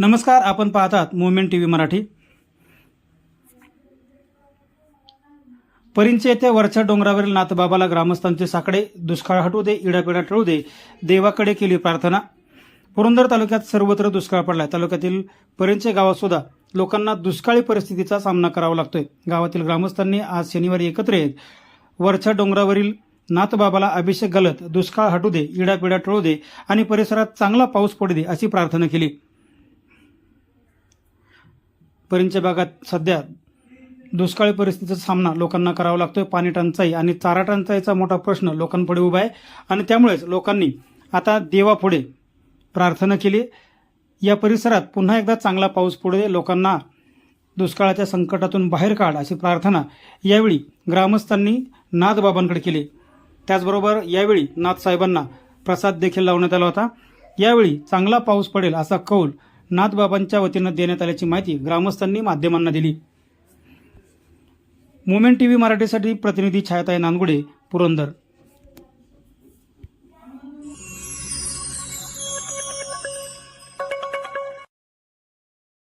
नमस्कार आपण पाहतात movement T V Marathi. Parinche येथे वरच्या डोंगरावरील नाथबाबाला ग्रामस्थांचे साकडे दुष्काळ हटू दे इडापिडा टळू दे देवाकडे केली प्रार्थना. पुरंदर तालुक्यात सर्वत्र दुष्काळ पडलाय. तालुक्यातील परिंचे गावातसुद्धा लोकांना दुष्काळी परिस्थितीचा सामना करावा लागतोय. गावातील ग्रामस्थांनी आज शनिवारी एकत्र येत वरच्या डोंगरावरील नाथबाबाला अभिषेक घालत दुष्काळ हटू दे इडापिडा टळू दे आणि परिसरात चांगला पाऊस पडू दे अशी प्रार्थना केली. परिंच्या भागात सध्या दुष्काळी परिस्थितीचा सामना लोकांना करावा लागतोय. पाणी टंचाई आणि चारा टंचाईचा मोठा प्रश्न लोकांपुढे उभा आहे. आणि त्यामुळेच लोकांनी आता देवापुढे प्रार्थना केली. या परिसरात पुन्हा एकदा चांगला पाऊस पडू दे लोकांना दुष्काळाच्या संकटातून बाहेर काढ अशी प्रार्थना यावेळी ग्रामस्थांनी नाथबाबांकडे केली. त्याचबरोबर यावेळी नाथसाहेबांना प्रसाद देखील लावण्यात आला होता. यावेळी चांगला पाऊस पडेल असा कौल नाथबाबांच्या वतीनं देण्यात आल्याची माहिती ग्रामस्थांनी माध्यमांना दिली. मोमेंट टी व्ही मराठीसाठी प्रतिनिधी छायाताई नांदगुडे पुरंदर.